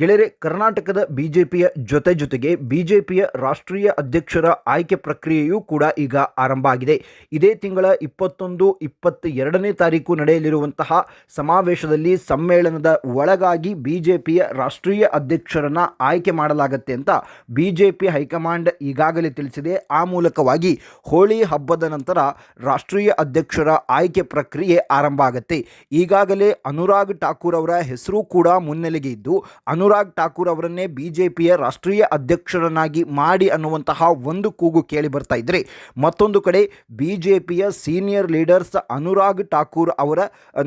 ಗೆಳೆಯರೆ, ಕರ್ನಾಟಕದ ಬಿಜೆಪಿಯ ಜೊತೆ ಜೊತೆಗೆ ಬಿಜೆಪಿಯ ರಾಷ್ಟ್ರೀಯ ಅಧ್ಯಕ್ಷರ ಆಯ್ಕೆ ಪ್ರಕ್ರಿಯೆಯೂ ಕೂಡ ಈಗ ಆರಂಭ ಆಗಿದೆ. ಇದೇ ತಿಂಗಳ ಇಪ್ಪತ್ತೊಂದು ಇಪ್ಪತ್ತ ಎರಡನೇ ತಾರೀಕು ನಡೆಯಲಿರುವಂತಹ ಸಮಾವೇಶದಲ್ಲಿ ಸಮ್ಮೇಳನದ ಒಳಗಾಗಿ ಬಿಜೆಪಿಯ ರಾಷ್ಟ್ರೀಯ ಅಧ್ಯಕ್ಷರನ್ನು ಆಯ್ಕೆ ಮಾಡಲಾಗತ್ತೆ ಅಂತ ಬಿಜೆಪಿ ಹೈಕಮಾಂಡ್ ಈಗಾಗಲೇ ತಿಳಿಸಿದೆ. ಆ ಮೂಲಕವಾಗಿ ಹೋಳಿ ಹಬ್ಬದ ನಂತರ ರಾಷ್ಟ್ರೀಯ ಅಧ್ಯಕ್ಷರ ಆಯ್ಕೆ ಪ್ರಕ್ರಿಯೆ ಆರಂಭ ಆಗುತ್ತೆ. ಈಗಾಗಲೇ ಅನುರಾಗ್ ಠಾಕೂರ್ ಅವರ ಹೆಸರು ಕೂಡ ಮುನ್ನೆಲೆಗೆ ಇದ್ದು ಅನುರಾಗ್ ಠಾಕೂರ್ ಅವರನ್ನೇ ಬಿಜೆಪಿಯ ರಾಷ್ಟ್ರೀಯ ಅಧ್ಯಕ್ಷರನ್ನಾಗಿ ಮಾಡಿ ಅನ್ನುವಂತಹ ಒಂದು ಕೂಗು ಕೇಳಿ ಬರ್ತಾ ಇದ್ರೆ ಮತ್ತೊಂದು ಕಡೆ ಬಿಜೆಪಿಯ ಸೀನಿಯರ್ ಲೀಡರ್ಸ್ ಅನುರಾಗ್ ಠಾಕೂರ್ ಅವರ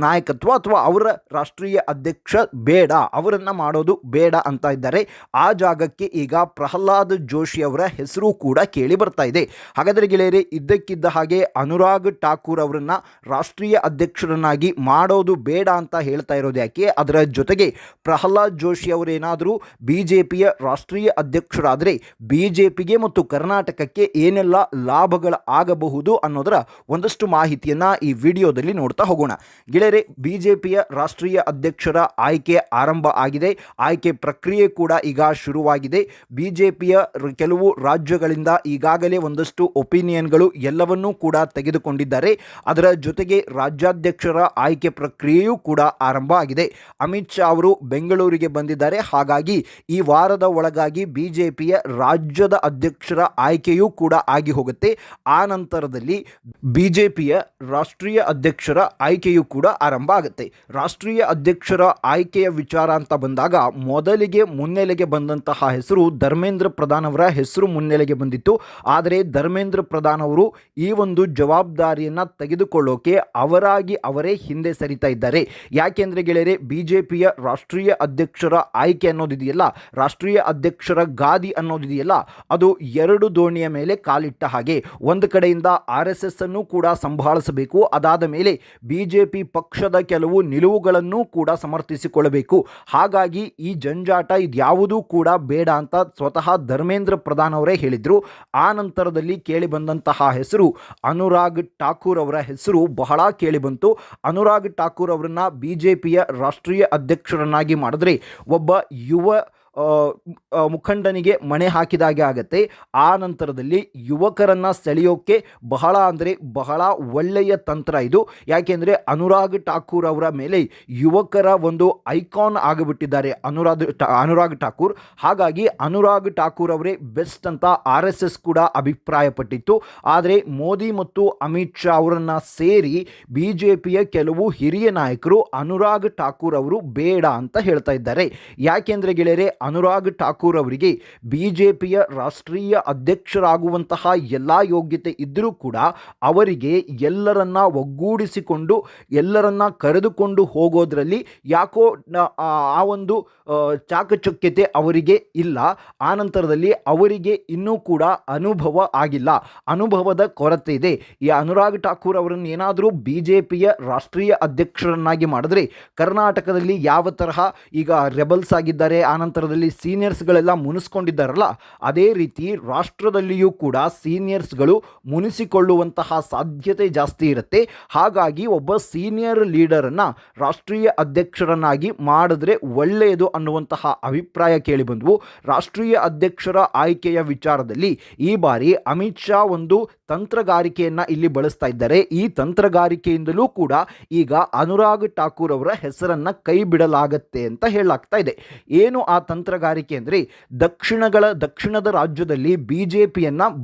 ನಾಯಕತ್ವ ಅಥವಾ ಅವರ ರಾಷ್ಟ್ರೀಯ ಅಧ್ಯಕ್ಷ ಬೇಡ, ಅವರನ್ನ ಮಾಡೋದು ಬೇಡ ಅಂತ ಇದ್ದಾರೆ. ಆ ಜಾಗಕ್ಕೆ ಈಗ ಪ್ರಹ್ಲಾದ್ ಜೋಶಿ ಅವರ ಹೆಸರು ಕೂಡ ಕೇಳಿ ಬರ್ತಾ ಇದೆ. ಹಾಗಾದರೆ ಗೆಳೆಯರೆ, ಇದ್ದಕ್ಕಿದ್ದ ಹಾಗೆ ಅನುರಾಗ್ ಠಾಕೂರ್ ಅವರನ್ನ ರಾಷ್ಟ್ರೀಯ ಅಧ್ಯಕ್ಷರನ್ನಾಗಿ ಮಾಡೋದು ಬೇಡ ಅಂತ ಹೇಳ್ತಾ ಇರೋದು ಯಾಕೆ? ಅದರ ಜೊತೆಗೆ ಪ್ರಹ್ಲಾದ್ ಜೋಶಿ ಅವರೇನಾದರೂ ಬಿ ಜೆ ಪಿಯ ರಾಷ್ಟ್ರೀಯ ಅಧ್ಯಕ್ಷರಾದರೆ ಬಿ ಜೆ ಪಿಗೆ ಮತ್ತು ಕರ್ನಾಟಕಕ್ಕೆ ಏನೆಲ್ಲ ಲಾಭಗಳು ಆಗಬಹುದು ಅನ್ನೋದರ ಒಂದಷ್ಟು ಮಾಹಿತಿಯನ್ನು ಈ ವಿಡಿಯೋದಲ್ಲಿ ನೋಡ್ತಾ ಹೋಗೋಣ. ಗೆಳೆಯರೆ ಬಿ ಜೆ ಪಿಯ ರಾಷ್ಟ್ರೀಯ ಅಧ್ಯಕ್ಷರ ಆಯ್ಕೆ ಆರಂಭ ಆಗಿದೆ. ಆಯ್ಕೆ ಪ್ರಕ್ರಿಯೆ ಕೂಡ ಈಗ ಶುರುವಾಗಿದೆ. ಬಿ ಜೆ ಪಿಯ ಕೆಲವು ರಾಜ್ಯಗಳಿಂದ ಈಗಾಗಲೇ ಒಂದಷ್ಟು ಒಪಿನಿಯನ್ಗಳು ಎಲ್ಲವನ್ನೂ ಕೂಡ ತೆಗೆದುಕೊಂಡಿದ್ದಾರೆ. ಅದರ ಜೊತೆಗೆ ರಾಜ್ಯಾಧ್ಯಕ್ಷರ ಆಯ್ಕೆ ಪ್ರಕ್ರಿಯೆಯೂ ಕೂಡ ಆರಂಭ ಆಗಿದೆ. ಅಮಿತ್ ಶಾ ಅವರು ಬೆಂಗಳೂರಿಗೆ ಬಂದಿದ್ದಾರೆ. ಹಾಗಾಗಿ ಈ ವಾರದ ಒಳಗಾಗಿ ಬಿಜೆಪಿಯ ರಾಜ್ಯದ ಅಧ್ಯಕ್ಷರ ಆಯ್ಕೆಯೂ ಕೂಡ ಆಗಿ ಹೋಗುತ್ತೆ. ಆ ನಂತರದಲ್ಲಿ ಬಿಜೆಪಿಯ ರಾಷ್ಟ್ರೀಯ ಅಧ್ಯಕ್ಷರ ಆಯ್ಕೆಯೂ ಕೂಡ ಆರಂಭ ಆಗುತ್ತೆ. ರಾಷ್ಟ್ರೀಯ ಅಧ್ಯಕ್ಷರ ಆಯ್ಕೆಯ ವಿಚಾರ ಅಂತ ಬಂದಾಗ ಮೊದಲಿಗೆ ಮುನ್ನೆಲೆಗೆ ಬಂದಂತಹ ಹೆಸರು ಧರ್ಮೇಂದ್ರ ಪ್ರಧಾನ್ ಅವರ ಹೆಸರು ಮುನ್ನೆಲೆಗೆ ಬಂದಿತ್ತು. ಆದರೆ ಧರ್ಮೇಂದ್ರ ಪ್ರಧಾನ್ ಅವರು ಈ ಒಂದು ಜವಾಬ್ದಾರಿಯನ್ನು ತೆಗೆದುಕೊಳ್ಳೋಕೆ ಅವರಾಗಿ ಅವರೇ ಹಿಂದೆ ಸರಿತಾ ಇದ್ದಾರೆ. ಯಾಕೆಂದ್ರೆ ಗೆಳೆಯರೆ, ಬಿಜೆಪಿಯ ರಾಷ್ಟ್ರೀಯ ಅಧ್ಯಕ್ಷರ ಆಯ್ಕೆ ಅನ್ನೋದಿದೆಯಲ್ಲ? ರಾಷ್ಟ್ರೀಯ ಅಧ್ಯಕ್ಷರ ಗಾದಿ ಅನ್ನೋದಿದೆಯಲ್ಲ? ಅದು ಎರಡು ದೋಣಿಯ ಮೇಲೆ ಕಾಲಿಟ್ಟ ಹಾಗೆ. ಒಂದು ಕಡೆಯಿಂದ ಆರ್ ಎಸ್ ಎಸ್ ಅನ್ನು ಕೂಡ ಸಂಭಾಳಿಸಬೇಕು. ಅದಾದ ಮೇಲೆ ಬಿಜೆಪಿ ಪಕ್ಷದ ಕೆಲವು ನಿಲುವುಗಳನ್ನು ಕೂಡ ಸಮರ್ಥಿಸಿಕೊಳ್ಳಬೇಕು. ಹಾಗಾಗಿ ಈ ಜಂಜಾಟ ಇದ್ಯಾವುದೂ ಕೂಡ ಬೇಡ ಅಂತ ಸ್ವತಃ ಧರ್ಮೇಂದ್ರ ಪ್ರಧಾನ್ ಅವರೇ ಹೇಳಿದ್ರು. ಆ ನಂತರದಲ್ಲಿ ಕೇಳಿ ಬಂದಂತಹ ಹೆಸರು ಅನುರಾಗ್ ಠಾಕೂರ್ ಅವರ ಹೆಸರು ಬಹಳ ಕೇಳಿ ಬಂತು. ಅನುರಾಗ್ ಠಾಕೂರ್ ಅವರನ್ನ ಬಿಜೆಪಿಯ ರಾಷ್ಟ್ರೀಯ ಅಧ್ಯಕ್ಷರನ್ನಾಗಿ ಮಾಡಿದ್ರೆ ಒಬ್ಬ ಯುವ ಆ, ಆ, ಮುಖಂಡನಿಗೆ ಮಣೆ ಹಾಕಿದಾಗೆ ಆಗತ್ತೆ. ಆ ನಂತರದಲ್ಲಿ ಯುವಕರನ್ನು ಸೆಳೆಯೋಕೆ ಬಹಳ ಅಂದರೆ ಬಹಳ ಒಳ್ಳೆಯ ತಂತ್ರ ಇದು. ಯಾಕೆಂದರೆ ಅನುರಾಗ್ ಠಾಕೂರ್ ಅವರ ಮೇಲೆ ಯುವಕರ ಒಂದು ಐಕಾನ್ ಆಗಿಬಿಟ್ಟಿದ್ದಾರೆ ಅನುರಾಗ್ ಅನುರಾಗ್ ಠಾಕೂರ್. ಹಾಗಾಗಿ ಅನುರಾಗ್ ಠಾಕೂರ್ ಅವರೇ ಬೆಸ್ಟ್ ಅಂತ ಆರ್ ಎಸ್ ಎಸ್ ಕೂಡ ಅಭಿಪ್ರಾಯಪಟ್ಟಿತ್ತು. ಆದರೆ ಮೋದಿ ಮತ್ತು ಅಮಿತ್ ಶಾ ಅವರನ್ನು ಸೇರಿ ಬಿ ಜೆ ಪಿಯ ಕೆಲವು ಹಿರಿಯ ನಾಯಕರು ಅನುರಾಗ್ ಠಾಕೂರ್ ಅವರು ಬೇಡ ಅಂತ ಹೇಳ್ತಾ ಇದ್ದಾರೆ. ಯಾಕೆಂದರೆ ಗೆಳೆಯರೆ ಅನುರಾಗ್ ಠಾಕೂರ್ ಅವರಿಗೆ ಬಿ ಜೆ ಪಿಯ ರಾಷ್ಟ್ರೀಯ ಅಧ್ಯಕ್ಷರಾಗುವಂತಹ ಎಲ್ಲ ಯೋಗ್ಯತೆ ಇದ್ದರೂ ಕೂಡ ಅವರಿಗೆ ಎಲ್ಲರನ್ನ ಒಗ್ಗೂಡಿಸಿಕೊಂಡು, ಎಲ್ಲರನ್ನ ಕರೆದುಕೊಂಡು ಹೋಗೋದ್ರಲ್ಲಿ ಯಾಕೋ ಆ ಒಂದು ಚಾಕಚಕ್ಯತೆ ಅವರಿಗೆ ಇಲ್ಲ. ಆ ನಂತರದಲ್ಲಿ ಅವರಿಗೆ ಇನ್ನೂ ಕೂಡ ಅನುಭವ ಆಗಿಲ್ಲ. ಅನುಭವದ ಕೊರತೆ ಇದೆ. ಈ ಅನುರಾಗ್ ಠಾಕೂರ್ ಅವರನ್ನು ಏನಾದರೂ ಬಿ ಜೆ ಪಿಯ ರಾಷ್ಟ್ರೀಯ ಅಧ್ಯಕ್ಷರನ್ನಾಗಿ ಮಾಡಿದ್ರೆ ಕರ್ನಾಟಕದಲ್ಲಿ ಯಾವ ತರಹ ಈಗ ರೆಬಲ್ಸ್ ಆಗಿದ್ದಾರೆ ಆನಂತರದಲ್ಲಿ ಸೀನಿಯರ್ಸ್ಗಳೆಲ್ಲ ಮುನಿಸ್ಕೊಂಡಿದ್ದಾರಲ್ಲ, ಅದೇ ರೀತಿ ರಾಷ್ಟ್ರದಲ್ಲಿಯೂ ಕೂಡ ಸೀನಿಯರ್ಸ್ಗಳು ಮುನಿಸಿಕೊಳ್ಳುವಂತಹ ಸಾಧ್ಯತೆ ಜಾಸ್ತಿ ಇರುತ್ತೆ. ಹಾಗಾಗಿ ಒಬ್ಬ ಸೀನಿಯರ್ ಲೀಡರನ್ನು ರಾಷ್ಟ್ರೀಯ ಅಧ್ಯಕ್ಷರನ್ನಾಗಿ ಮಾಡಿದ್ರೆ ಒಳ್ಳೆಯದು ಅನ್ನುವಂತಹ ಅಭಿಪ್ರಾಯ ಕೇಳಿಬಂದವು. ರಾಷ್ಟ್ರೀಯ ಅಧ್ಯಕ್ಷರ ಆಯ್ಕೆಯ ವಿಚಾರದಲ್ಲಿ ಈ ಬಾರಿ ಅಮಿತ್ ಶಾ ಒಂದು ತಂತ್ರಗಾರಿಕೆಯನ್ನು ಇಲ್ಲಿ ಬಳಸ್ತಾ ಇದ್ದಾರೆ. ಈ ತಂತ್ರಗಾರಿಕೆಯಿಂದಲೂ ಕೂಡ ಈಗ ಅನುರಾಗ್ ಠಾಕೂರ್ ಅವರ ಹೆಸರನ್ನು ಕೈ ಬಿಡಲಾಗತ್ತೆ ಅಂತ ಹೇಳಲಾಗ್ತಾ ಇದೆ. ಏನು ಆ ತಂತ್ರಗಾರಿಕೆ ಅಂದರೆ ದಕ್ಷಿಣಗಳ ದಕ್ಷಿಣದ ರಾಜ್ಯದಲ್ಲಿ ಬಿ ಜೆ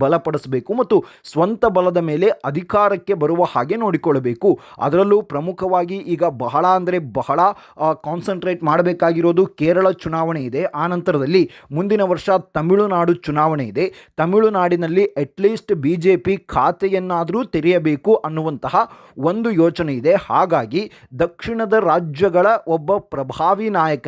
ಬಲಪಡಿಸಬೇಕು ಮತ್ತು ಸ್ವಂತ ಬಲದ ಮೇಲೆ ಅಧಿಕಾರಕ್ಕೆ ಬರುವ ಹಾಗೆ ನೋಡಿಕೊಳ್ಳಬೇಕು. ಅದರಲ್ಲೂ ಪ್ರಮುಖವಾಗಿ ಈಗ ಬಹಳ ಅಂದರೆ ಬಹಳ ಕಾನ್ಸಂಟ್ರೇಟ್ ಮಾಡಬೇಕಾಗಿರೋದು ಕೇರಳ ಚುನಾವಣೆ ಇದೆ. ಆ ನಂತರದಲ್ಲಿ ಮುಂದಿನ ವರ್ಷ ತಮಿಳುನಾಡು ಚುನಾವಣೆ ಇದೆ. ತಮಿಳುನಾಡಿನಲ್ಲಿ at least B J P ಖಾತೆಯನ್ನಾದರೂ ತೆರೆಯಬೇಕು ಅನ್ನುವಂತಹ ಒಂದು ಯೋಚನೆ ಇದೆ. ಹಾಗಾಗಿ ದಕ್ಷಿಣದ ರಾಜ್ಯಗಳ ಒಬ್ಬ ಪ್ರಭಾವಿ ನಾಯಕ